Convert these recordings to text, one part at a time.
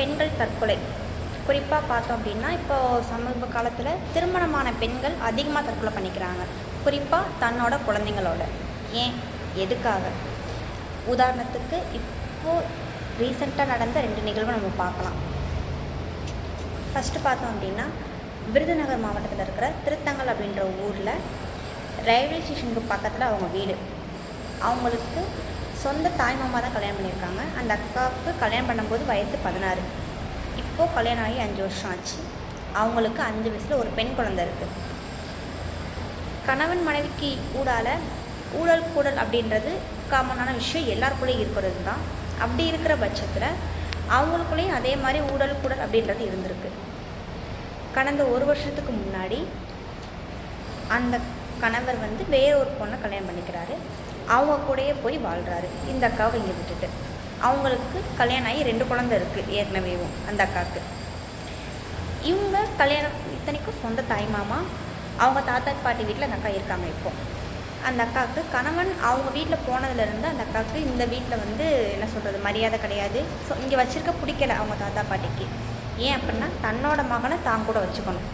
பெண்கள் தற்கொலை. குறிப்பாக பார்த்தோம் அப்படின்னா இப்போது சமீப காலத்தில் திருமணமான பெண்கள் அதிகமாக தற்கொலை பண்ணிக்கிறாங்க. குறிப்பாக தன்னோட குழந்தைங்களோட. ஏன்? எதுக்காக? உதாரணத்துக்கு இப்போது ரீசெண்டாக நடந்த ரெண்டு நிகழ்வு நம்ம பார்க்கலாம். ஃபஸ்ட்டு பார்த்தோம் அப்படின்னா விருதுநகர் மாவட்டத்தில் இருக்கிற திருத்தங்கல் அப்படின்ற ஊரில் ரயில்வே ஸ்டேஷனுக்கு பக்கத்தில் அவங்க வீடு. அவங்களுக்கு சொந்த தாய் மாமா தான் கல்யாணம் பண்ணியிருக்காங்க. அந்த அக்காவுக்கு கல்யாணம் பண்ணும்போது வயசு பதினாறு. இப்போது கல்யாணம் ஆகி அஞ்சு வருஷம் ஆச்சு. அவங்களுக்கு அஞ்சு வயசில் ஒரு பெண் குழந்தை இருக்குது கணவன் மனைவிக்கு ஊடால ஊழல் கூடல் அப்படின்றது காமனான விஷயம். எல்லாருக்குள்ளேயும் இருக்கிறது தான். அப்படி இருக்கிற பட்சத்தில் அவங்களுக்குள்ளேயும் அதே மாதிரி ஊழல் கூடல் அப்படின்றது இருந்திருக்கு. கடந்த ஒரு வருஷத்துக்கு முன்னாடி அந்த கணவர் வந்து வேற ஒரு பொண்ணை கல்யாணம் பண்ணிக்கிறாரு. அவங்க கூடயே போய் வாழ்கிறாரு இந்த அக்காவை இங்கே விட்டுட்டு. அவங்களுக்கு கல்யாணம் ஆகி ரெண்டு குழந்தை இருக்குது ஏற்கனவேவும் அந்த அக்காவுக்கு. இவங்க கல்யாணம் இத்தனைக்கும் சொந்த தாய் மாமா அவங்க தாத்தா பாட்டி வீட்டில் அந்த அக்கா இருக்காங்க இப்போ. அந்த அக்காவுக்கு கணவன் அவங்க வீட்டில் போனதுலேருந்து அந்த அக்காவுக்கு இந்த வீட்டில் வந்து என்ன சொல்கிறது மரியாதை கிடையாது. ஸோ இங்கே வச்சுருக்க பிடிக்கல அவங்க தாத்தா பாட்டிக்கு. ஏன் அப்படின்னா தன்னோட மகனை தான் கூட வச்சுக்கணும்.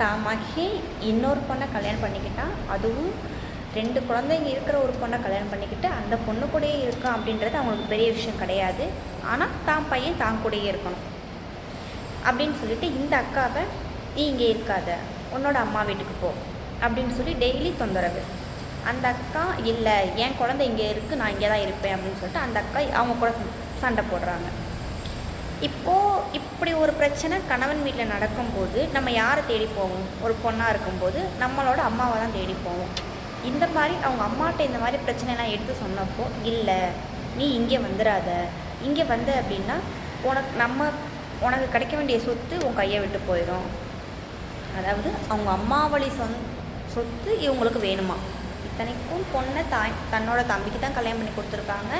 தான் மகி இன்னொரு பொண்ணை கல்யாணம் பண்ணிக்கிட்டால் அதுவும் ரெண்டு குழந்தைங்க இருக்கிற ஒரு பொண்ணை கல்யாணம் பண்ணிக்கிட்டு அந்த பொண்ணு கூடயே இருக்கான் அப்படின்றது அவங்களுக்கு பெரிய விஷயம் கிடையாது. ஆனால் தான் பையன் தான் கூடயே இருக்கணும். அப்படின்னு சொல்லிட்டு இந்த அக்காவை நீ இங்கே இருக்காத. உன்னோட அம்மா வீட்டுக்கு போ. அப்படின்னு சொல்லி டெய்லி தொந்தரவு. அந்த அக்கா இல்லை என் குழந்தை இங்கே இருக்குது நான் இங்கே தான் இருப்பேன். அப்படின்னு சொல்லிட்டு அந்த அக்கா அவங்க கூட சண்டை போடுறாங்க. இப்போது இப்படி ஒரு பிரச்சனை கணவன் வீட்டில் நடக்கும்போது நம்ம யாரை தேடி போவோம்? ஒரு பொண்ணாக இருக்கும்போது நம்மளோட அம்மாவை தான் தேடி போவோம். இந்த மாதிரி அவங்க அம்மாட்ட இந்த மாதிரி பிரச்சனைலாம் எடுத்து சொன்னப்போ இல்லை நீ இங்கே வந்துடாத இங்கே வந்த அப்படின்னா உனக்கு நம்ம உனக்கு கிடைக்க வேண்டிய சொத்து உன் கையை விட்டு போயிடும். அதாவது அவங்க அம்மா வழி சொந் சொத்து இவங்களுக்கு வேணுமா? இத்தனைக்கும் பொண்ணை தாய் தன்னோட தம்பிக்கு தான் கல்யாணம் பண்ணி கொடுத்துருக்காங்க.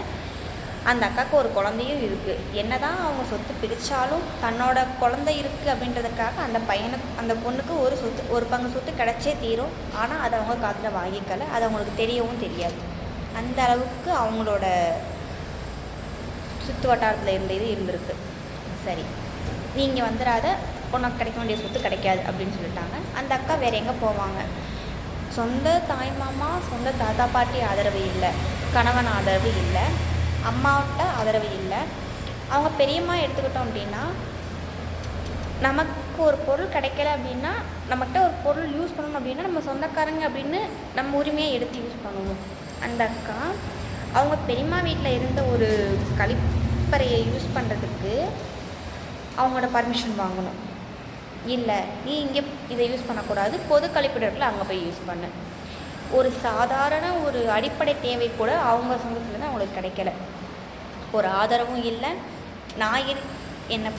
அந்த அக்காவுக்கு ஒரு குழந்தையும் இருக்குது என்னதான் அவங்க சொத்து பிரித்தாலும் தன்னோட குழந்தை இருக்குது அப்படின்றதுக்காக அந்த பையனுக்கு அந்த பொண்ணுக்கு ஒரு சொத்து ஒரு பங்கு சொத்து கிடைச்சே தீரும். ஆனால் அதை அவங்க காதில் வாங்கிக்கல. அது அவங்களுக்கு தெரியவும் தெரியாது. அந்த அளவுக்கு அவங்களோட சுற்று வட்டாரத்தில் இருந்த இது இருந்திருக்கு. சரி. நீங்கள் வந்துடாத. உனக்கு கிடைக்க வேண்டிய சொத்து கிடைக்காது அப்படின்னு சொல்லிட்டாங்க. அந்த அக்கா வேற எங்கே போவாங்க? சொந்த தாய் மாமா சொந்த தாத்தா பாட்டி ஆதரவு இல்லை. கணவன் ஆதரவு இல்லை. அம்மாவிட்ட ஆதரவு இல்லை. அவங்க பெரியம்மா எடுத்துக்கிட்டோம் அப்படின்னா நமக்கு ஒரு பொருள் கிடைக்கல அப்படின்னா நம்மகிட்ட ஒரு பொருள் யூஸ் பண்ணணும் அப்படின்னா நம்ம சொந்தக்காரங்க அப்படின்னு நம்ம உரிமையை எடுத்து யூஸ் பண்ணுவோம். அந்த அக்கா அவங்க பெரியம்மா வீட்டில் இருந்த ஒரு கழிப்பறையை யூஸ் பண்ணுறதுக்கு அவங்களோட பர்மிஷன் வாங்கணும். இல்லை நீ இங்கே இதை யூஸ் பண்ணக்கூடாது பொது கழிப்பிடத்தில் அங்கே போய் யூஸ் பண்ணு. ஒரு சாதாரண ஒரு அடிப்படை தேவை கூட அவங்க சொந்தத்துலேருந்து அவங்களுக்கு கிடைக்கல. ஒரு ஆதரவும் இல்லை. நான் இரு என்ன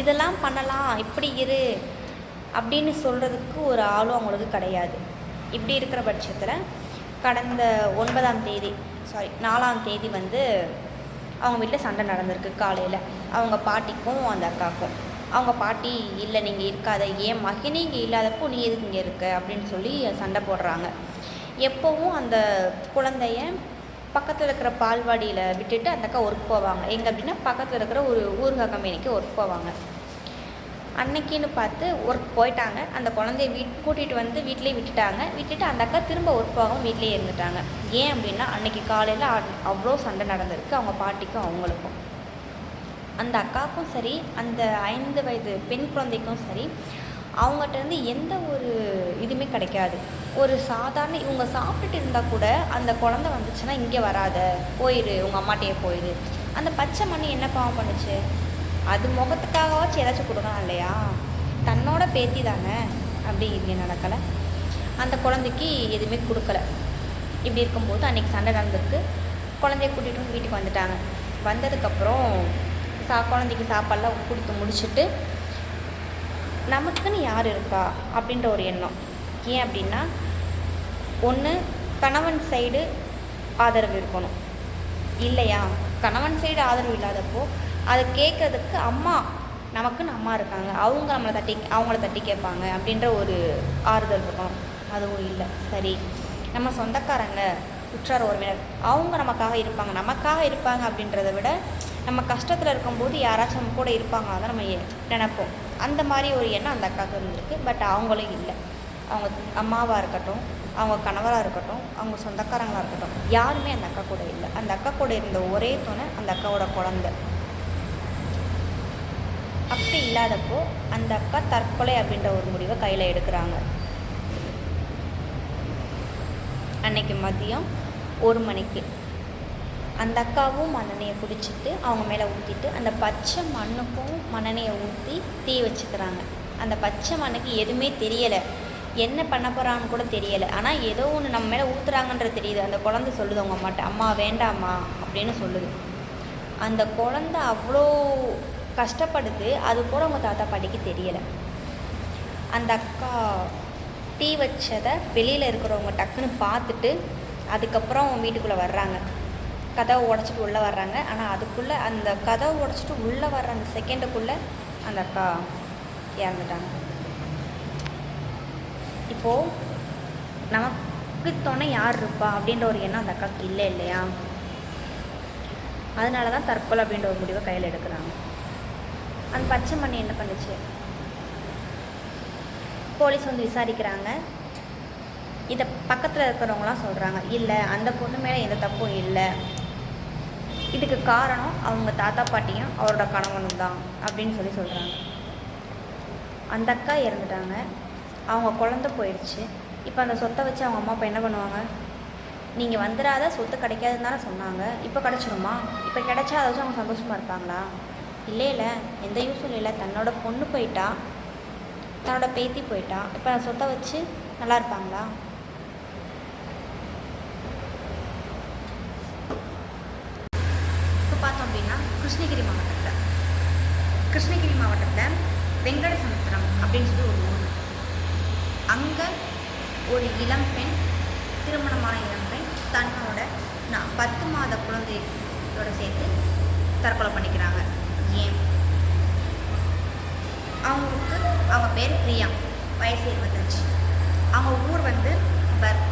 இதெல்லாம் பண்ணலாம் இப்படி இரு அப்படின்னு சொல்கிறதுக்கு ஒரு ஆளும் அவங்களுக்கு கிடையாது. இப்படி இருக்கிற பட்சத்தில் கடந்த ஒன்பதாம் தேதி சாரி நாலாம் தேதி வந்து அவங்க வீட்டில் சண்டை நடந்திருக்கு காலையில். அவங்க பாட்டிக்கும் அந்த அக்காவுக்கும் அவங்க பாட்டி இல்லை நீங்கள் இருக்காத. ஏன் மகனே இங்கே இல்லாதப்போ நீ எதுக்கு இங்கே இருக்க? அப்படின்னு சொல்லி சண்டை போடுறாங்க. எப்போவும் அந்த குழந்தைய பக்கத்தில் இருக்கிற பால்வாடியில் விட்டுட்டு அந்த அக்கா ஒர்க் போவாங்க. எங்கே அப்படின்னா பக்கத்தில் இருக்கிற ஒரு ஊறுகாய் கம்பெனிக்கு ஒர்க் போவாங்க. அன்னைக்குன்னு பார்த்து ஒர்க் போயிட்டாங்க. அந்த குழந்தைய வீட் கூட்டிகிட்டு வந்து வீட்டிலே விட்டுட்டாங்க. விட்டுட்டு அந்த அக்கா திரும்ப ஒர்க் போகாமல் வீட்டிலே இருந்துட்டாங்க. ஏன் அப்படின்னா அன்னைக்கு காலையில் அவ்வளோ சண்டை நடந்திருக்கு. அவங்க பாட்டிக்கும் அவங்களுக்கும். அந்த அக்காவுக்கும் சரி அந்த ஐந்து வயது பெண் குழந்தைக்கும் சரி அவங்ககிட்டருந்து எந்த ஒரு இதுவுமே கிடைக்காது. ஒரு சாதாரண இவங்க சாப்பிட்டுட்டு இருந்தால் கூட அந்த குழந்தை வந்துச்சுன்னா இங்கே வராத போயிடு உங்கள் அம்மாட்டையே போயிடு அந்த பச்சை மண் என்ன பாவம் பண்ணுச்சு? அது முகத்துக்காகவாச்சும் ஏதாச்சும் கொடுக்கலாம் இல்லையா? தன்னோட பேத்தி தானே? அப்படி இங்கே நடக்கலை. அந்த குழந்தைக்கு எதுவுமே கொடுக்கல. இப்படி இருக்கும்போது அன்றைக்கி சண்டை நடந்திருக்கு. குழந்தைய கூட்டிகிட்டு வந்து வீட்டுக்கு வந்துட்டாங்க. வந்ததுக்கப்புறம் சா குழந்தைக்கு சாப்பாடெல்லாம் கொடுத்து முடிச்சுட்டு நமக்குன்னு யார் இருக்கா அப்படின்ற ஒரு எண்ணம். ஏன் அப்படின்னா ஒன்று கணவன் சைடு ஆதரவு இருக்கணும். இல்லையா? கணவன் சைடு ஆதரவு இல்லாதப்போ அதை கேட்கறதுக்கு அம்மா நமக்குன்னு அம்மா இருக்காங்க. அவங்க நம்மளை தட்டி அவங்கள தட்டி கேட்பாங்க அப்படின்ற ஒரு ஆறுதல் இருக்கணும். அதுவும் இல்லை. சரி. நம்ம சொந்தக்காரங்க உற்றார் உறவினர் அவங்க நமக்காக இருப்பாங்க. நமக்காக இருப்பாங்க அப்படின்றத விட நம்ம கஷ்டத்தில் இருக்கும்போது யாராச்சும் நம்ம கூட இருப்பாங்க அதை நம்ம நினைப்போம். அந்த மாதிரி ஒரு எண்ணம் அந்த அக்காவுக்கு இருந்திருக்கு. பட் அவங்களும் இல்லை. அவங்க அம்மாவாக இருக்கட்டும் அவங்க கணவராக இருக்கட்டும் அவங்க சொந்தக்காரங்களாக இருக்கட்டும் யாருமே அந்த அக்கா கூட இல்லை. அந்த அக்கா கூட இருந்த ஒரே துணை அந்த அக்காவோட குழந்தை. அப்படி இல்லாதப்போ அந்த அக்கா தற்கொலை அப்படின்ற ஒரு முடிவை கையில் எடுக்கிறாங்க. அன்னைக்கு மதியம் ஒரு மணிக்கு. அந்த அக்காவும் மண்ணெண்ணெயை பிடிச்சிட்டு அவங்க மேலே ஊற்றிட்டு அந்த பச்சை மண்ணுக்கும் மண்ணெண்ணெயை ஊற்றி தீ வச்சுக்கிறாங்க. அந்த பச்சை மண்ணுக்கு எதுவுமே தெரியலை. என்ன பண்ண போகிறான்னு கூட தெரியலை. ஆனால் ஏதோ ஒன்று நம்ம மேலே ஊற்றுறாங்கன்ற தெரியுது. அந்த குழந்தை சொல்லுது அவங்க அம்மாட்ட அம்மா வேண்டாம்மா அப்படின்னு சொல்லுது. அந்த குழந்தை அவ்வளோ கஷ்டப்படுது. அது கூட அவங்க தாத்தா பாட்டிக்கு தெரியலை. அந்த அக்கா தீ வச்சதை வெளியில் இருக்கிறவங்க டக்குன்னு பார்த்துட்டு அதுக்கப்புறம் வீட்டுக்குள்ளே வர்றாங்க. கதவை உடச்சிட்டு உள்ளே வர்றாங்க. ஆனால் அதுக்குள்ளே அந்த கதவை உடச்சிட்டு உள்ளே வர்ற அந்த செகண்டுக்குள்ளே அந்த அக்கா இறந்துட்டாங்க. இப்போது நமக்கு துணை யார் இருப்பா அப்படின்ற ஒரு எண்ணம் அந்த அக்காவுக்கு இல்லை இல்லையா? அதனால தான் தற்கொலை அப்படின்ற ஒரு முடிவை கையில் எடுக்கிறாங்க. அந்த பச்சை மண்ணி என்ன பண்ணுச்சு? போலீஸ் வந்து விசாரிக்கிறாங்க. இதை பக்கத்தில் இருக்கிறவங்களாம் சொல்கிறாங்க இல்லை அந்த பொண்ணு மேலே எந்த தப்பும் இல்லை. இதுக்கு காரணம் அவங்க தாத்தா பாட்டியும் அவரோட கணவனும் தான் அப்படின்னு சொல்லி சொல்கிறாங்க அந்த அக்கா இறந்துட்டாங்க. அவங்க குழந்த போயிடுச்சு. இப்போ அந்த சொத்தை வச்சு அவங்க அம்மா அப்பா என்ன பண்ணுவாங்க? நீங்கள் வந்துடாத சொத்து கிடைக்காதுன்னு தானே சொன்னாங்க. இப்போ கிடச்சிருமா? இப்போ கிடைச்சா அதை வச்சு அவங்க சந்தோஷமாக இருப்பாங்களா? இல்லை இல்லை. எந்த யூஸும் இல்லை. தன்னோட பொண்ணு போயிட்டா தன்னோட பேத்தி போயிட்டா. இப்போ அந்த சொத்தை வச்சு நல்லா இருப்பாங்களா இப்போ பார்த்தோம் அப்படின்னா கிருஷ்ணகிரி மாவட்டத்தில். கிருஷ்ணகிரி மாவட்டத்தில் வெங்கட சமுத்திரம் அப்படின்னு சொல்லி ஒரு ஊர். அங்கே ஒரு இளம்பெண் திருமணமான இளம்பெண் தன்னோட நான் பத்து மாத குழந்தையோட சேர்த்து தற்கொலை பண்ணிக்கிறாங்க. ஏன்? அவங்களுக்கு அவங்க பேர் பிரியா. வயசு இருபத்தஞ்சு. அவங்க ஊர் வந்து பர்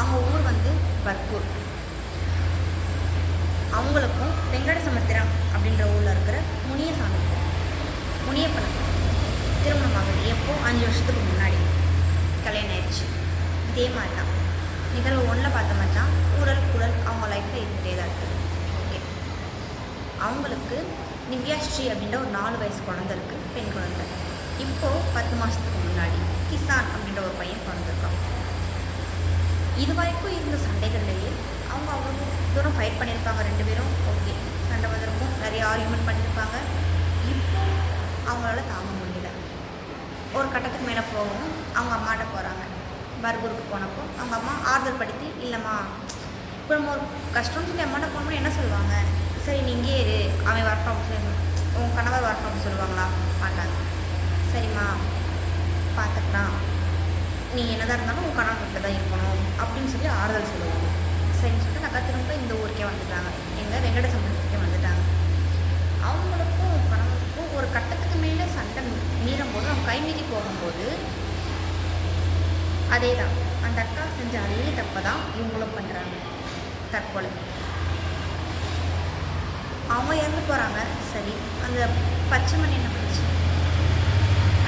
அவங்க ஊர் வந்து பர்கூர் அவங்களுக்கும் வெங்கட சமுத்திரம் அப்படின்ற ஊரில் இருக்கிற முனியசாமிக்கும் முனியப்பனுக்கும் திருமணம் ஆகுது எப்போ? அஞ்சு வருஷத்துக்கு முன்னாடி. கல்யாணம் ஆயிடுச்சு. இதே மாதிரி தான் நிகழ்வு ஒன்றில் பார்த்த மாதிரி தான் ஊழல் குழல் அவங்க லைஃப்பில் இருந்துகிட்டே தான் இருக்குது ஓகே அவங்களுக்கு நிவ்யாஸ்ரீ அப்படின்ற ஒரு நாலு வயசு குழந்தை இருக்குது பெண் குழந்தை. இப்போது பத்து மாதத்துக்கு முன்னாடி கிசான் அப்படின்ற ஒரு பையன் பிறந்திருக்கான். இது வரைக்கும் இருந்த சண்டைகள்லேயே அவங்க அவ்வளோ தூரம் ஃபைட் பண்ணியிருப்பாங்க ரெண்டு பேரும். ஓகே சண்டை வந்திருக்கும். நிறைய ஆர்குமெண்ட் பண்ணியிருப்பாங்க. இப்போ அவங்களால தாங்க முடியல. ஒரு கட்டத்துக்கு மேலே போகவும் அவங்க அம்மாட்ட போகிறாங்க பர்கூருக்கு போனப்போ அவங்க அம்மா ஆறுதல் படுத்தி இல்லைம்மா இப்போ நம்ம ஒரு கஷ்டம்னு சொல்லி அம்மாட்ட போனோம்னா என்ன சொல்லுவாங்க? சரி நீ இரு. அவன் வரட்டும் அப்படின்னு சொல்லி உன் கணவர் வரட்டும் அப்படின்னு சொல்லுவாங்களா? மாட்டாங்க. சரிம்மா பார்த்துக்கலாம். நீ என்னதான் இருந்தாலும் உன் கணவன் வீட்டில் தான் இருக்கணும் அப்படின்னு சொல்லி ஆறுதல் சொல்லுவாங்க. சரின்னு சொல்லிட்டு அக்கா திரும்ப இந்த ஊருக்கே வந்துட்டாங்க. எங்கள் வெங்கடசம்பளத்துக்கே வந்துட்டாங்க. அவங்களுக்கும் கணவனுக்கும் ஒரு கட்டத்துக்கு மேலே சண்டை மீறும் போது அவங்க கை மீறி போகும்போது அதே தான் அந்த அக்கா செஞ்ச அதே தப்பை தான் இவங்களும் பண்ணுறாங்க தற்கொலை. அவங்க இறந்து போகிறாங்க சரி. அந்த பச்சை மணி என்ன பண்ணுச்சு?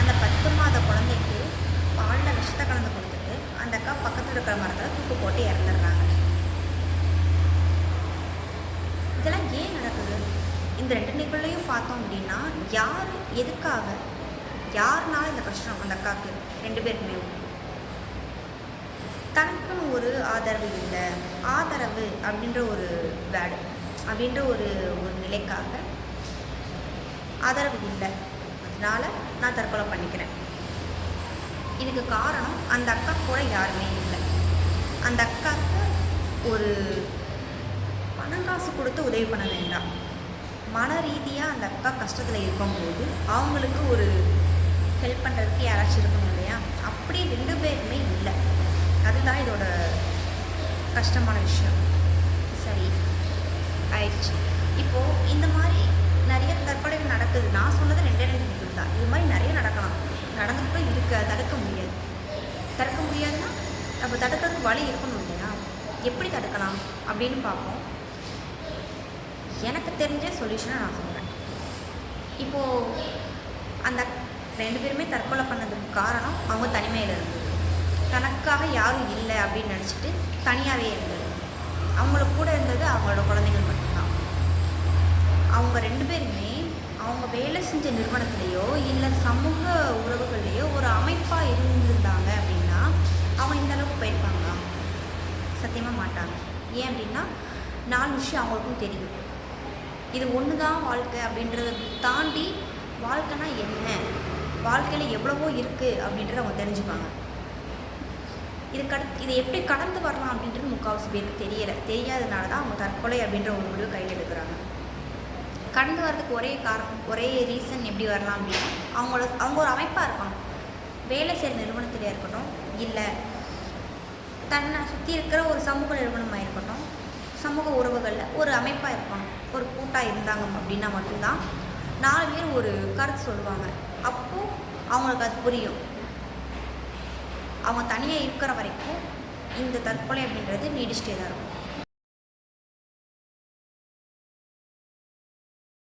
அந்த பத்து மாத குழந்தைக்கு பாலில் விஷத்தை கலந்து கொடுத்துட்டு அந்த அக்கா பக்கத்தில் இருக்கிற மரத்தில் தூக்கு போட்டு இறந்துடுறாங்க. இதெல்லாம் ஏன் நடக்குது? இந்த ரெண்டு நிகழ்வையும் பார்த்தோம் அப்படின்னா யார் எதுக்காக யாருனால இந்த கஷ்டம் அந்த அக்காவுக்கு ரெண்டு பேருக்குமே தனக்குன்னு ஒரு ஆதரவு இல்லை. ஆதரவு அப்படின்ற ஒரு வேர்டு அப்படின்ற ஒரு ஒரு நிலைக்காக ஆதரவு இல்லை. அதனால நான் தற்கொலை பண்ணிக்கிறேன். இதுக்கு காரணம் அந்த அக்கா கூட யாருமே இல்லை. அந்த அக்காவுக்கு ஒரு பணம் காசு கொடுத்து உதவி பண்ண வேண்டாம். மன ரீதியாக அந்த அக்கா கஷ்டத்தில் இருக்கும்போது அவங்களுக்கு ஒரு ஹெல்ப் பண்ணுறதுக்கு யாராச்சும் இருக்கணும் இல்லையா? அப்படி ரெண்டு பேருமே இல்லை. அதுதான் இதோட கஷ்டமான விஷயம். சரி ஆயிடுச்சு. இப்போது இந்த மாதிரி நிறைய தற்கொலைகள் நடக்குது. நான் சொன்னது ரெண்டே ரெண்டு நிகழ்வு இது மாதிரி நிறைய நடக்கலாம். அதை தடுக்க முடியாது. தடுக்க முடியாதுன்னா நம்ம தடுக்கிறதுக்கு வழி இருக்கணும் இல்லையா? எப்படி தடுக்கலாம் அப்படின்னு பார்ப்போம். எனக்கு தெரிஞ்ச சொல்யூஷனை நான் சொல்கிறேன் இப்போது அந்த ரெண்டு பேருமே தற்கொலை பண்ணதுக்கு காரணம் அவங்க தனிமையில் இருந்தது. தனக்காக யாரும் இல்லை அப்படின்னு நினச்சிட்டு தனியாகவே இருந்தது. அவங்களுக்கு கூட இருந்தது அவங்களோட குழந்தைகள் மட்டும்தான். அவங்க ரெண்டு பேருமே அவங்க வேலை செஞ்ச நிறுவனத்திலேயோ இல்லை சமூக உறவுகள்லேயோ ஒரு அமைப்பாக இருந்திருந்தாங்க அப்படின்னா அவங்க இந்த அளவுக்கு போயிருப்பாங்களா? சத்தியமாக மாட்டாங்க. ஏன் அப்படின்னா நாலு விஷயம் அவங்களுக்கும் தெரியும். இது ஒன்று தான் வாழ்க்கை அப்படின்றத தாண்டி வாழ்க்கைனா என்ன? வாழ்க்கையில் எவ்வளவோ இருக்குது அப்படின்றத அவங்க தெரிஞ்சுப்பாங்க. இது கட் இதை எப்படி கடந்து வரலாம் அப்படின்றது முக்கால்வாசி பேருக்கு தெரியலை. தெரியாதனால தான் அவங்க தற்கொலை அப்படின்ற ஒரு முடிவு கையில் எடுக்கிறாங்க. கடந்து வர்றதுக்கு ஒரே காரணம் ஒரே ரீசன் எப்படி வரலாம் அப்படின்னா அவங்களோட அவங்க ஒரு அமைப்பாக இருக்கணும். வேலை செய்கிற நிறுவனத்திலே இருக்கட்டும் இல்லை தன்னை சுற்றி இருக்கிற ஒரு சமூக நிறுவனமாக இருக்கட்டும் சமூக உறவுகளில் ஒரு அமைப்பாக இருக்கணும் ஒரு கூட்டாக இருந்தாங்க அப்படின்னா மட்டும்தான் நாலு பேர் ஒரு கருத்து சொல்லுவாங்க. அப்போது அவங்களுக்கு அது புரியும். அவங்க தனியாக இருக்கிற வரைக்கும் இந்த தற்கொலை அப்படின்றது நீடிச்சிட்டே தான் இருக்கும்.